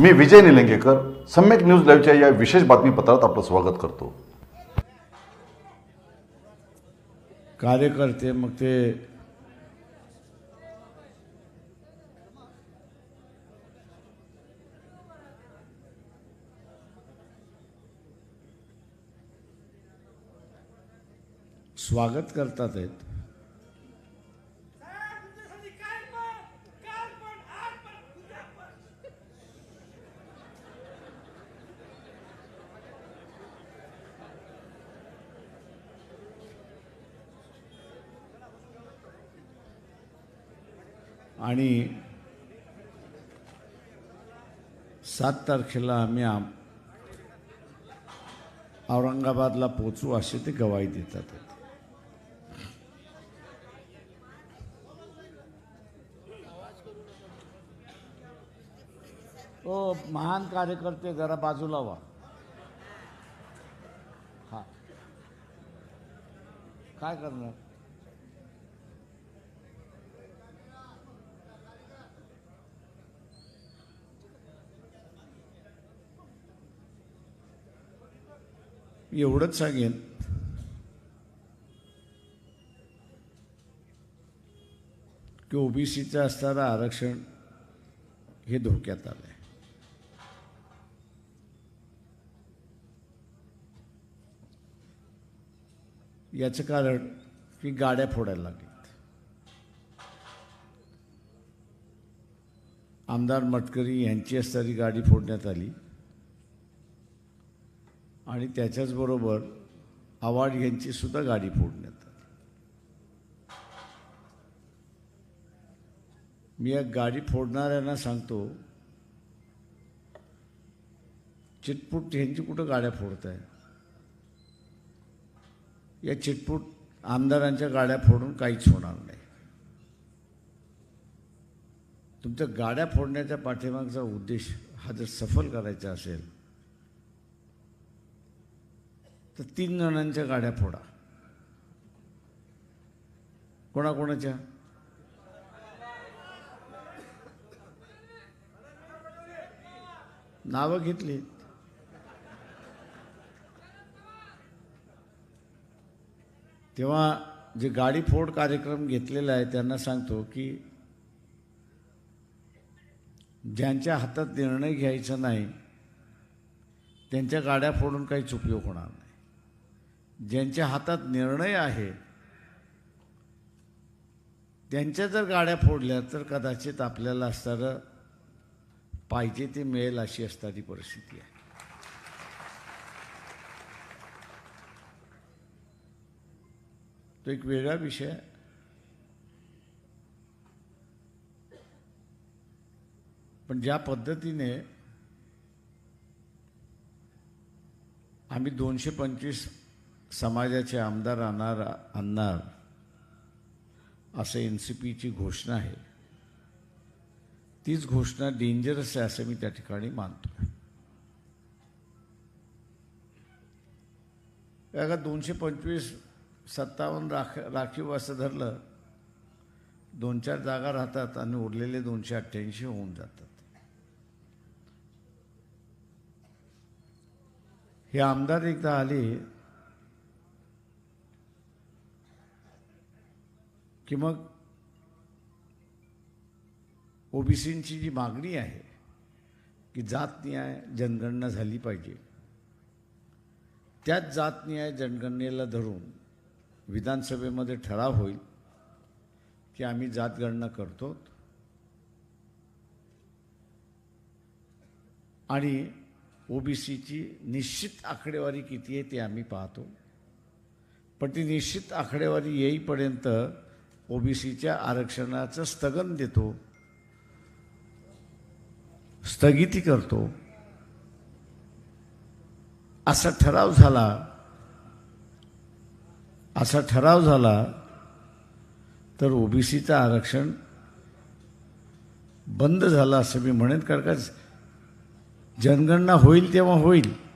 मी Vijay Nilangekar Samyak news लाईव्हच्या या विशेष बातमीपत्रात आपलं स्वागत करतो. कार्यकर्ते मग ते स्वागत करतात आहेत आणि सात तारखेला आम्ही आम औरंगाबादला पोचू असे ते गवाही देतात. ओ महान कार्यकर्ते जरा बाजूला व्हा. हा. काय करणार? एवढंच सांगेन. की ओबीसीचं असणारं आरक्षण हे धोक्यात आलं आहे याचं कारण की गाड्या फोडायला लागल्या आमदार मटकरी यांची असणारी गाडी फोडण्यात आली. आणि त्याच्याचबरोबर आवाड यांची सुद्धा गाडी फोडण्यात मी या गाडी फोडणाऱ्यांना सांगतो चिटपूट ह्यांची कुठं गाड्या फोडत आहे या चिटपूट आमदारांच्या गाड्या फोडून काहीच होणार नाही. तुमच्या गाड्या फोडण्याच्या पाठीमागचा उद्देश हा जर सफल करायचा असेल तर तीन जणांच्या गाड्या फोडा. कोणाकोणाच्या? नावं घेतली. तेव्हा जे गाडी फोड कार्यक्रम घेतलेला आहे त्यांना सांगतो की ज्यांच्या हातात निर्णय घ्यायचा नाही त्यांच्या गाड्या फोडून काहीच उपयोग होणार नाही. ज्यांच्या हातात निर्णय आहे त्यांच्या जर गाड्या फोडल्या तर कदाचित आपल्याला असणारं पाहिजे ते मिळेल अशी असणारी परिस्थिती आहे. तो एक वेगळा विषय पण ज्या पद्धतीने आम्ही दोनशे पंचवीस समाजाचे आमदार आणणार आणणार असं एन सी पीची घोषणा आहे. तीच घोषणा डेंजरस आहे असं मी त्या ठिकाणी मानतो का दोनशे पंचवीस सत्तावन्न राख राखीव असं धरलं दोन चार जागा राहतात आणि उरलेले दोनशे अठ्ठ्याऐंशी होऊन जातात. हे आमदार एकदा आले की मग ओबीसींची जी मागणी आहे की जात न्याय जनगणना झाली पाहिजे त्याच जात न्याय जनगणनेला धरून विधानसभेमध्ये ठराव होईल की आम्ही जातगणना करतो आणि ओबीसीची निश्चित आकडेवारी किती आहे ते आम्ही पाहतो. पण ती निश्चित आकडेवारी येईपर्यंत ओबीसीच्या आरक्षणाचं स्थगन देतो स्थगिती करतो असा ठराव झाला असा ठराव झाला तर ओबीसीचं आरक्षण बंद झालं असं मी म्हणेन कारण का जनगणना होईल तेव्हा होईल.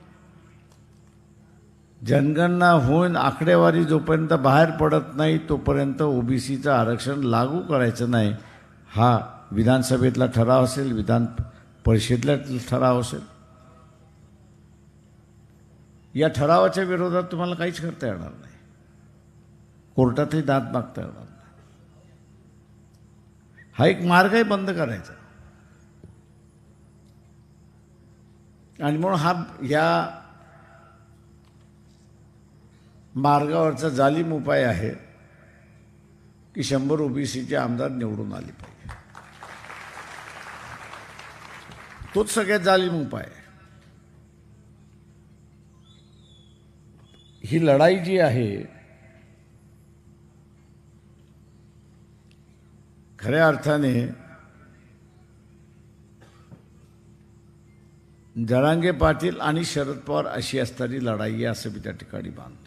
जनगणना होऊन आकडेवारी जोपर्यंत बाहेर पडत नाही तोपर्यंत ओबीसीचं आरक्षण लागू करायचं नाही. हा विधानसभेतला ठराव असेल विधान परिषदेला ठराव असेल. या ठरावाच्या विरोधात तुम्हाला काहीच करता येणार नाही. कोर्टातही दात मागता येणार नाही. हा एक मार्गही बंद करायचा. आणि म्हणून हा या मार्गावरचा जालीम उपाय आहे की शंभर ओबीसीचे आमदार निवडून आले पाहिजे. तोच सगळ्यात जालीम उपाय. आहे ही लढाई जी आहे खऱ्या अर्थाने जरांगे पाटील आणि शरद पवार अशी असणारी लढाई आहे असं मी त्या ठिकाणी मानतो.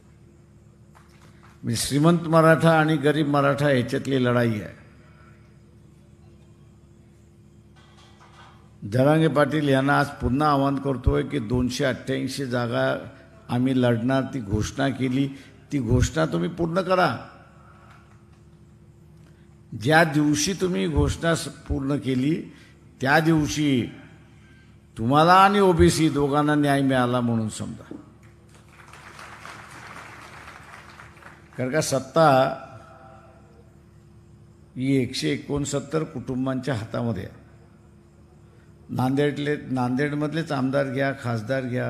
म्हणजे श्रीमंत मराठा आणि गरीब मराठा ह्याच्यातली लढाई आहे. जरांगे पाटील यांना आज पुन्हा आवाहन करतोय की दोनशे अठ्ठ्याऐंशी जागा आम्ही लढणार ती घोषणा केली. ती घोषणा तुम्ही पूर्ण करा. ज्या दिवशी तुम्ही घोषणा स- पूर्ण केली त्या दिवशी तुम्हाला आणि ओबीसी दोघांना न्याय मिळाला म्हणून समजा. कारण का सत्ता ही एकशे एकोणसत्तर कुटुंबांच्या हातामध्ये आहे. नांदेडले नांदेडमधलेच आमदार घ्या खासदार घ्या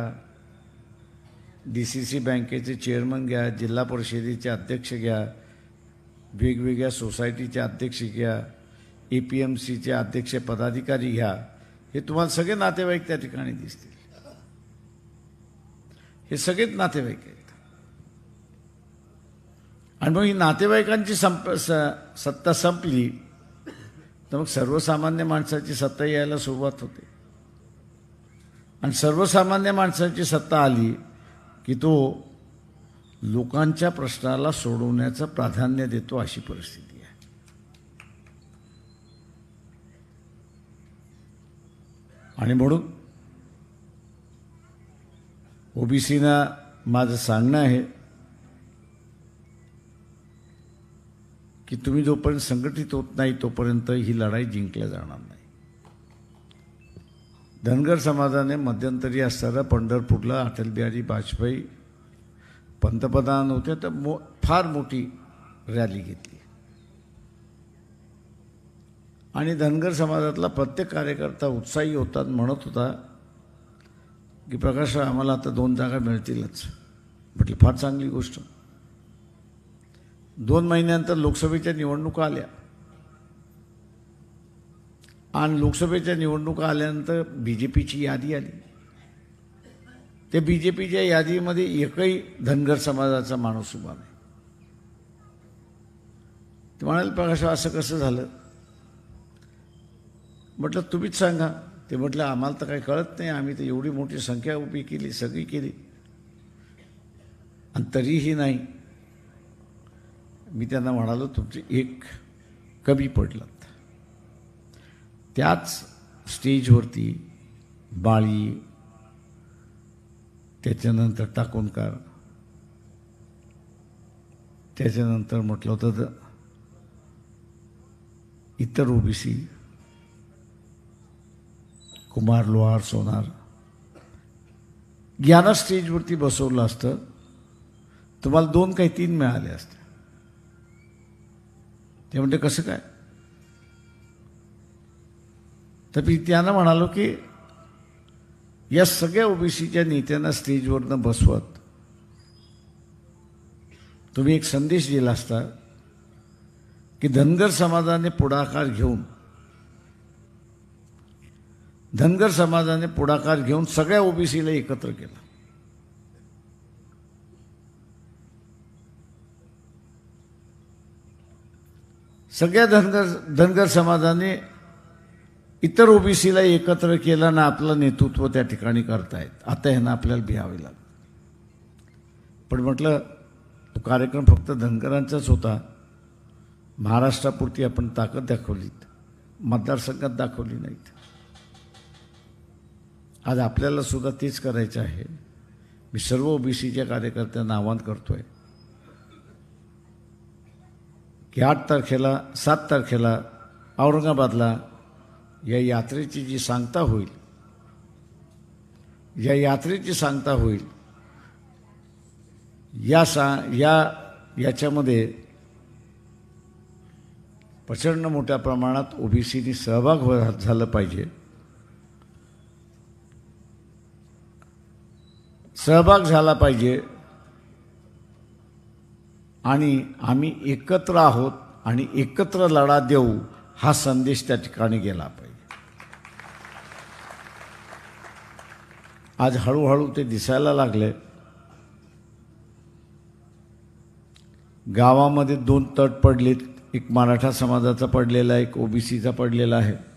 डी सी सी बँकेचे चेअरमन घ्या जिल्हा परिषदेचे अध्यक्ष घ्या वेगवेगळ्या सोसायटीचे अध्यक्ष घ्या ए पी एम सीचे अध्यक्ष पदाधिकारी घ्या हे तुम्हाला सगळे नातेवाईक त्या ठिकाणी दिसतील. हे सगळेच नातेवाईक आहेत. आणि मग ही नातेवाईकांची संप स- सत्ता संपली तर मग सर्वसामान्य माणसाची सत्ता यायला सुरुवात होते. आणि सर्वसामान्य माणसाची सत्ता आली की तो लोकांच्या प्रश्नाला सोडवण्याचं प्राधान्य देतो अशी परिस्थिती आहे. आणि म्हणून ओबीसीना माझं सांगणं आहे की तुम्ही जोपर्यंत संघटित होत नाही तोपर्यंत ही लढाई जिंकल्या जाणार नाही. धनगर समाजाने मध्यंतरी असताना पंढरपूरला अटल बिहारी वाजपेयी पंतप्रधान होते तर मो फार मोठी रॅली घेतली. आणि धनगर समाजातला प्रत्येक कार्यकर्ता उत्साही होता म्हणत होता की प्रकाश आम्हाला आता दोन जागा मिळतीलच. म्हटली फार चांगली गोष्ट. दोन महिन्यानंतर लोकसभेच्या निवडणुका आल्या. आणि लोकसभेच्या निवडणुका आल्यानंतर बी जे पीची यादी आली. त्या बी जे पीच्या यादीमध्ये एकही धनगर समाजाचा माणूस उभा नाही. ते म्हणाले प्रकाश असं कसं झालं? म्हटलं तुम्हीच सांगा. ते म्हटलं आम्हाला तर काही कळत नाही. आम्ही तर एवढी मोठी संख्या उभी केली सगळी केली. आणि तरीही नाही. मी त्यांना म्हणालो तुमचे एक कमी पडलात. त्याच स्टेजवरती बाळी त्याच्यानंतर टाकोणकार त्याच्यानंतर म्हटलं होतं तर इतर ओबीसी कुमार लोहार सोनार यांना स्टेजवरती बसवलं असतं. तुम्हाला दोन काही तीन मिळाले असते. ते म्हणते कसं काय? तर मी त्यांना म्हणालो की या सगळ्या ओबीसीच्या नेत्यांना स्टेजवरनं बसवत. तुम्ही एक संदेश दिला असता की धनगर समाजाने पुढाकार घेऊन धनगर समाजाने पुढाकार घेऊन सगळ्या ओबीसीला एकत्र केलं. सगळ्या धनगर धनगर समाजाने इतर ओबीसीला एकत्र केलं ना आपलं नेतृत्व त्या ठिकाणी करतायत. आता ह्यांना आपल्याला भियावे लागतं पण म्हटलं तो कार्यक्रम फक्त धनगरांचाच होता. महाराष्ट्रापुरती आपण ताकद दाखवलीत. मतदारसंघात दाखवली नाहीत. आज आपल्याला सुद्धा तेच करायचं आहे. मी सर्व ओबीसीच्या कार्यकर्त्यांना आवाहन आहे की आठ तारखेला सात तारखेला औरंगाबादला या यात्रेची जी सांगता होईल या यात्रेची सांगता होईल या सा या याच्यामध्ये प्रचंड मोठ्या प्रमाणात ओबीसीनी सहभाग हो झालं पाहिजे. सहभाग झाला पाहिजे. आणि आम्ही एकत्र आहोत आणि एकत्र लढा देऊ हा संदेश त्या ठिकाणी गेला पाहिजे. आज हळूहळू ते दिसायला लागले. गावामध्ये दोन तट पडलेत. एक मराठा समाजाचा पडलेला एक ओबीसीचा पडलेला आहे.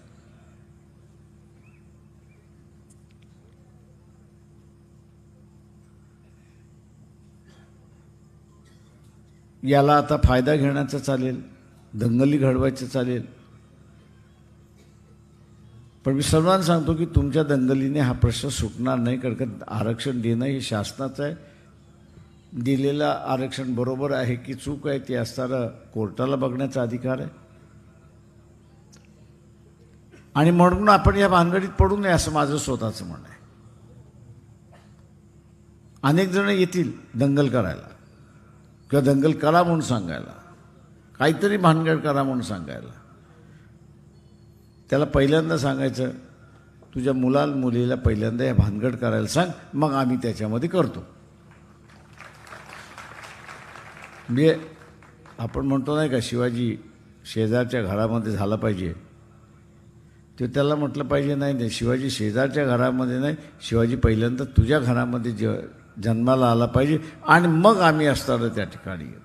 याला आता फायदा घेण्याचा चालेल दंगली घडवायचं चालेल. पण मी सर्वांना सांगतो की तुमच्या दंगलीने हा प्रश्न सुटणार नाही कारण का आरक्षण देणं हे शासनाचं आहे. दिलेलं आरक्षण बरोबर आहे की चूक आहे ते असताना कोर्टाला बघण्याचा अधिकार आहे. आणि म्हणून आपण या भानगडीत पडू नये असं माझं स्वतःचं म्हणणं आहे. अनेक जण येतील दंगल करायला. किंवा दंगल करा म्हणून सांगायला. काहीतरी भानगड करा म्हणून सांगायला. त्याला पहिल्यांदा सांगायचं तुझ्या मुला मुलीला पहिल्यांदा या भानगड करायला सांग मग आम्ही त्याच्यामध्ये करतो. म्हणजे आपण म्हणतो नाही का शिवाजी शेजारच्या घरामध्ये झाला पाहिजे. ते त्याला म्हटलं पाहिजे नाही नाही शिवाजी शेजारच्या घरामध्ये नाही शिवाजी पहिल्यांदा तुझ्या घरामध्ये जे जन्माला आला पाहिजे आणि मग आम्ही असताना त्या ठिकाणी गेलो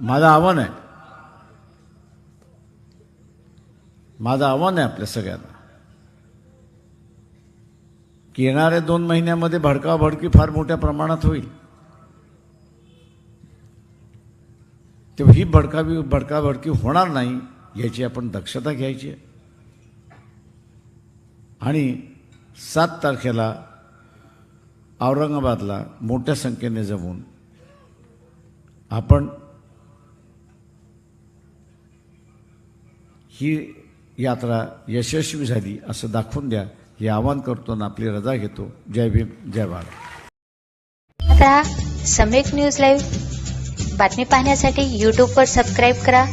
माझं आव्हान आहे. माझं आव्हान आहे आपल्या सगळ्यांना. की येणाऱ्या दोन महिन्यामध्ये भडकाभडकी फार मोठ्या प्रमाणात होईल. तेव्हा ही भडकावी भडकाभडकी होणार नाही याची आपण दक्षता घ्यायची आहे. आणि सात तारखेला औरंगाबादला मोठ्या संख्येने जमून आपण ही यात्रा यशस्वी झाली असं दाखवून द्या हे आवाहन करतो आणि आपली रजा घेतो. जय भीम जय भारत. आता सम्यक न्यूज लाईव्ह बातमी पाहण्यासाठी यूट्यूबवर सबस्क्राईब करा.